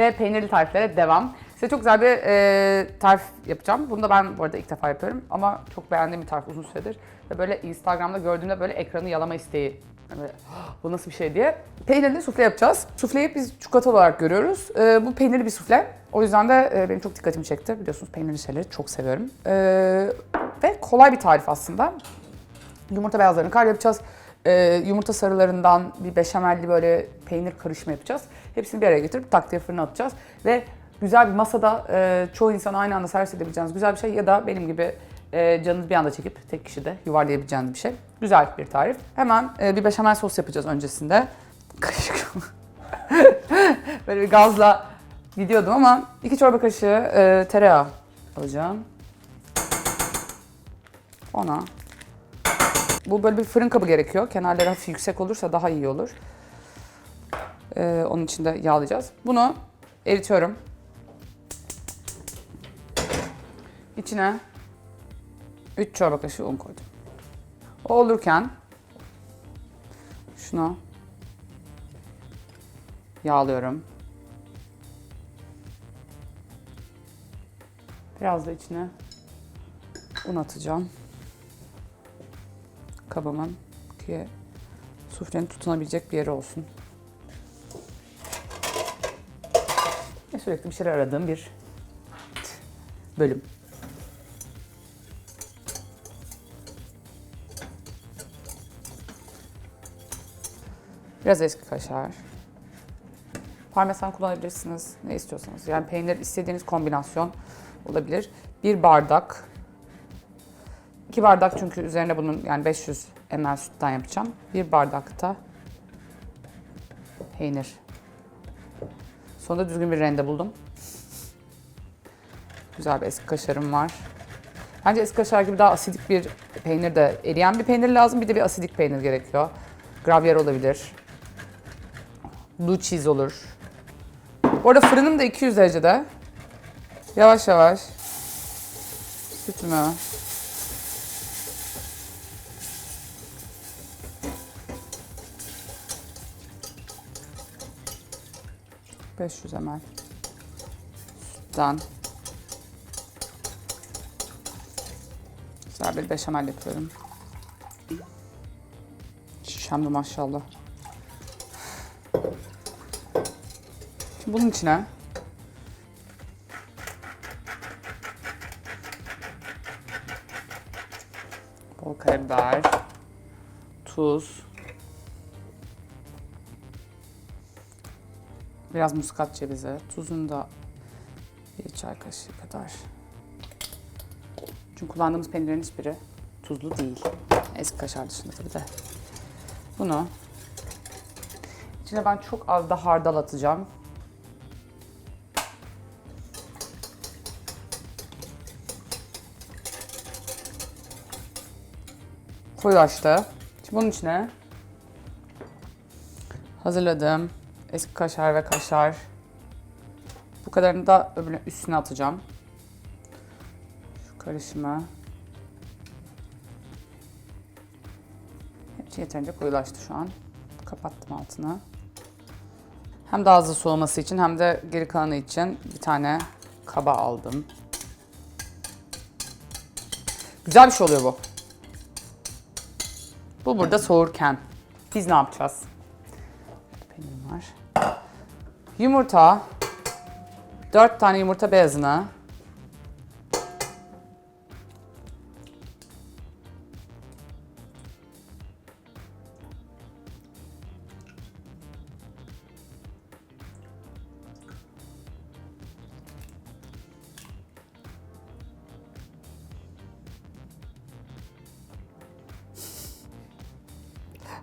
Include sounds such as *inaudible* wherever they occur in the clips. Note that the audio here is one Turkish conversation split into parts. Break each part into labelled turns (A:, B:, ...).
A: ve peynirli tariflere devam. Size çok güzel bir e, tarif yapacağım. Bunu da ben bu arada ilk defa yapıyorum ama çok beğendiğim bir tarif uzun süredir. Ve böyle Instagram'da gördüğümde böyle ekranı yalama isteği. Böyle, "Ah, bu nasıl bir şey diye. Peynirli sufle yapacağız. Sufleyi biz çikolata olarak görüyoruz. E, bu peynirli bir sufle. O yüzden de e, benim çok dikkatimi çekti. Biliyorsunuz peynirli şeyleri çok seviyorum. E, ve kolay bir tarif aslında. Yumurta beyazlarını kar yapacağız. Ee, yumurta sarılarından bir beşamelli böyle peynir karışımı yapacağız. Hepsini bir araya getirip tak diye fırına atacağız. Ve güzel bir masada e, çoğu insan aynı anda servis edebileceğiniz güzel bir şey ya da benim gibi e, canınız bir anda çekip tek kişide yuvarlayabileceğiniz bir şey. Güzel bir tarif. Hemen e, bir beşamel sos yapacağız öncesinde. *laughs* Kaşık. böyle bir gazla gidiyordum ama iki çorba kaşığı e, tereyağı alacağım. Ona bu böyle bir fırın kabı gerekiyor. Kenarları hafif yüksek olursa daha iyi olur. Ee, onun için de yağlayacağız. Bunu eritiyorum. İçine 3 çorba kaşığı un koydum. O olurken şunu yağlıyorum. Biraz da içine un atacağım kabımın ki suflenin tutunabilecek bir yeri olsun. Ve sürekli bir şeyler aradığım bir bölüm. Biraz eski kaşar. Parmesan kullanabilirsiniz. Ne istiyorsanız. Yani peynir istediğiniz kombinasyon olabilir. Bir bardak 2 bardak çünkü üzerine bunun yani 500 ml sütten yapacağım. Bir bardakta peynir. Sonunda düzgün bir rende buldum. Güzel bir eski kaşarım var. Bence eski kaşar gibi daha asidik bir peynir de eriyen bir peynir lazım. Bir de bir asidik peynir gerekiyor. Gravyer olabilir. Blue cheese olur. Bu arada fırınım da 200 derecede. Yavaş yavaş sütümü 500 ml sütten güzel bir beşamel yapıyorum. Şişem de maşallah. Şimdi bunun içine bol karabiber, tuz, Biraz muskat cevizi, tuzunu da bir çay kaşığı kadar. Çünkü kullandığımız peynirlerin hiçbiri tuzlu değil. Eski kaşar dışında tabii de. Bunu içine ben çok az da hardal atacağım. Koyulaştı. Şimdi bunun içine hazırladığım eski kaşar ve kaşar. Bu kadarını da öbürüne üstüne atacağım. Şu karışımı. Hepsi yeterince koyulaştı şu an. Kapattım altını. Hem daha hızlı soğuması için hem de geri kalanı için bir tane kaba aldım. Güzel bir şey oluyor bu. Bu burada soğurken. Biz ne yapacağız? Yumurta. 4 tane yumurta beyazını.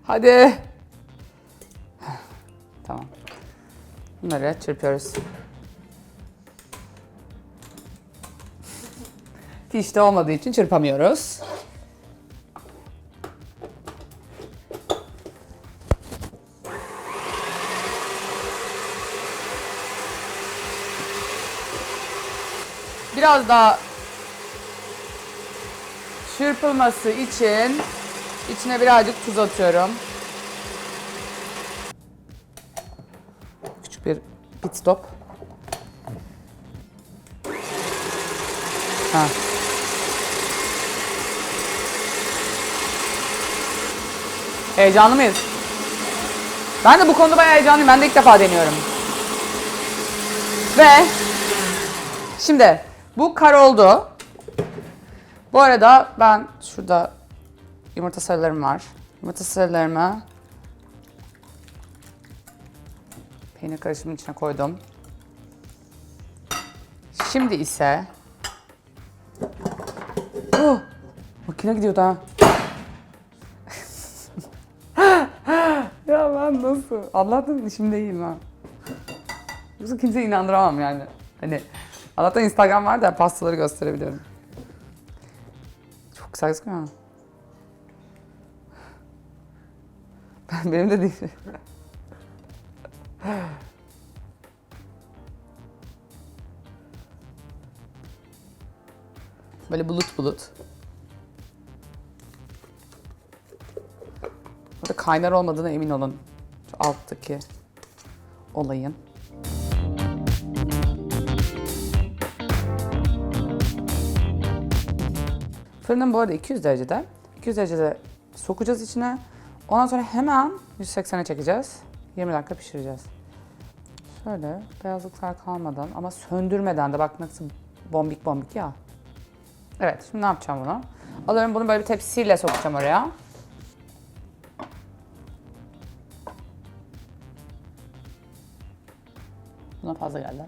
A: Hadi. Bunları çırpıyoruz. Fişte olmadığı için çırpamıyoruz. Biraz daha çırpılması için içine birazcık tuz atıyorum. Pit stop. Ha. Heyecanlı mıyız? Ben de bu konuda bayağı heyecanlıyım. Ben de ilk defa deniyorum. Ve şimdi bu kar oldu. Bu arada ben şurada yumurta sarılarım var. Yumurta sarılarımı peynir karışımının içine koydum. Şimdi ise oh, makine gidiyor daha. *laughs* ya ben nasıl? Allah'tan işimdeyim ha. Yoksa kimseyi inandıramam yani. Hani Allah'tan Instagram var da pastaları gösterebiliyorum. Çok güzel gözüküyor mu? *laughs* Ben, benim de değil. Böyle bulut bulut. Burada kaynar olmadığına emin olun. Şu alttaki olayın. Fırının bu arada 200 derecede. 200 derecede sokacağız içine. Ondan sonra hemen 180'e çekeceğiz. 20 dakika pişireceğiz. Şöyle beyazlıklar kalmadan ama söndürmeden de bak nasıl bombik bombik ya. Evet şimdi ne yapacağım bunu? Alıyorum bunu böyle bir tepsiyle sokacağım oraya. Buna fazla geldi.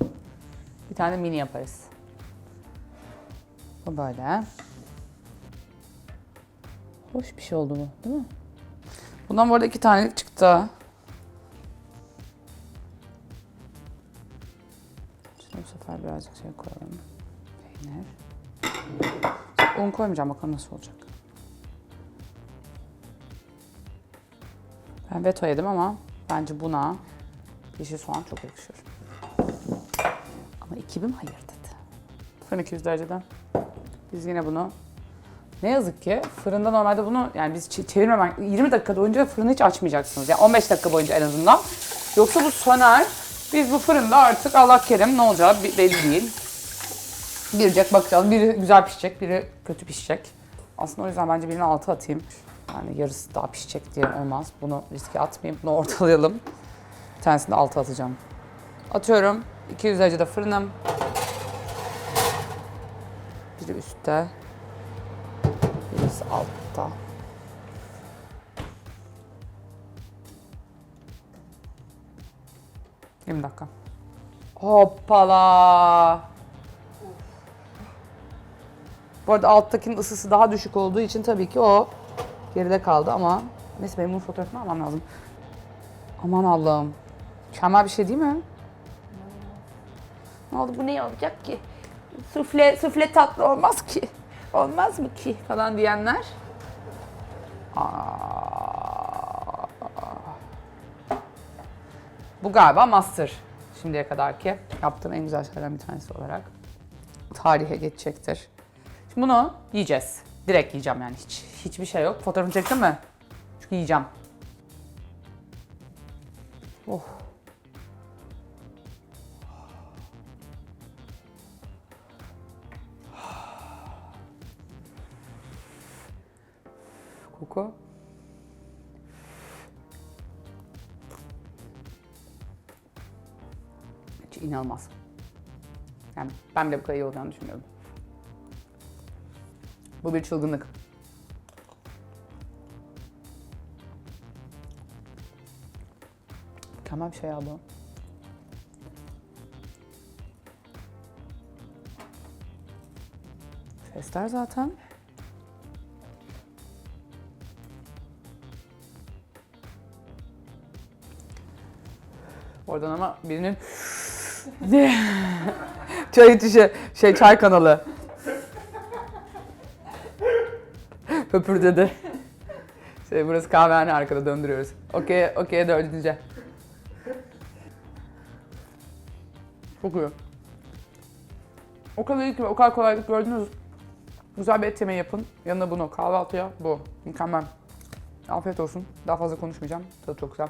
A: *laughs* Bir tane mini yaparız. Bu böyle. Hoş bir şey oldu bu, değil mi? Bundan bu arada iki tanelik çıktı. Sefer birazcık şey koyalım. Peynir. Un koymayacağım bakalım nasıl olacak. Ben veto yedim ama bence buna yeşil soğan çok yakışır. Ama ekibim hayır dedi. Fırın 200 dereceden. Biz yine bunu ne yazık ki fırında normalde bunu yani biz çe- çevirmemen 20 dakika boyunca fırını hiç açmayacaksınız. Yani 15 dakika boyunca en azından. Yoksa bu söner. Biz bu fırında artık Allah kerim ne olacağı belli değil. Girecek bakacağız. Biri güzel pişecek, biri kötü pişecek. Aslında o yüzden bence birini altı atayım. Yani yarısı daha pişecek diye olmaz. Bunu riske atmayayım. Bunu ortalayalım. Bir tanesini de altı atacağım. Atıyorum. 200 derecede fırınım. Biri üstte. Birisi altta. Yirmi dakika. Hoppala. Bu arada alttakinin ısısı daha düşük olduğu için tabii ki o geride kaldı ama neyse benim bunun fotoğrafını almam lazım. Aman Allah'ım. Mükemmel bir şey değil mi? Ne oldu bu ne olacak ki? Sufle, sufle tatlı olmaz ki. Olmaz mı ki falan diyenler. Aa. Bu galiba master şimdiye kadarki yaptığım en güzel şeylerden bir tanesi olarak. Tarihe geçecektir. Şimdi bunu yiyeceğiz. Direkt yiyeceğim yani hiç hiçbir şey yok. Fotoğrafını çektin mi? Çünkü yiyeceğim. Oh. Koku. İnanılmaz. Yani ben bile bu kadar iyi olacağını düşünmüyordum. Bu bir çılgınlık. Mükemmel bir şey ya bu. Sesler zaten. Oradan ama birinin *laughs* çay içişi, şey çay kanalı. Höpür dedi. Şey, burası kahvehane arkada döndürüyoruz. Okey, okey dördüncü. Çok iyi. O kadar iyi ki o kadar kolaylık gördünüz. Güzel bir et yemeği yapın. Yanına bunu kahvaltıya bu. Mükemmel. Afiyet olsun. Daha fazla konuşmayacağım. Tadı çok güzel.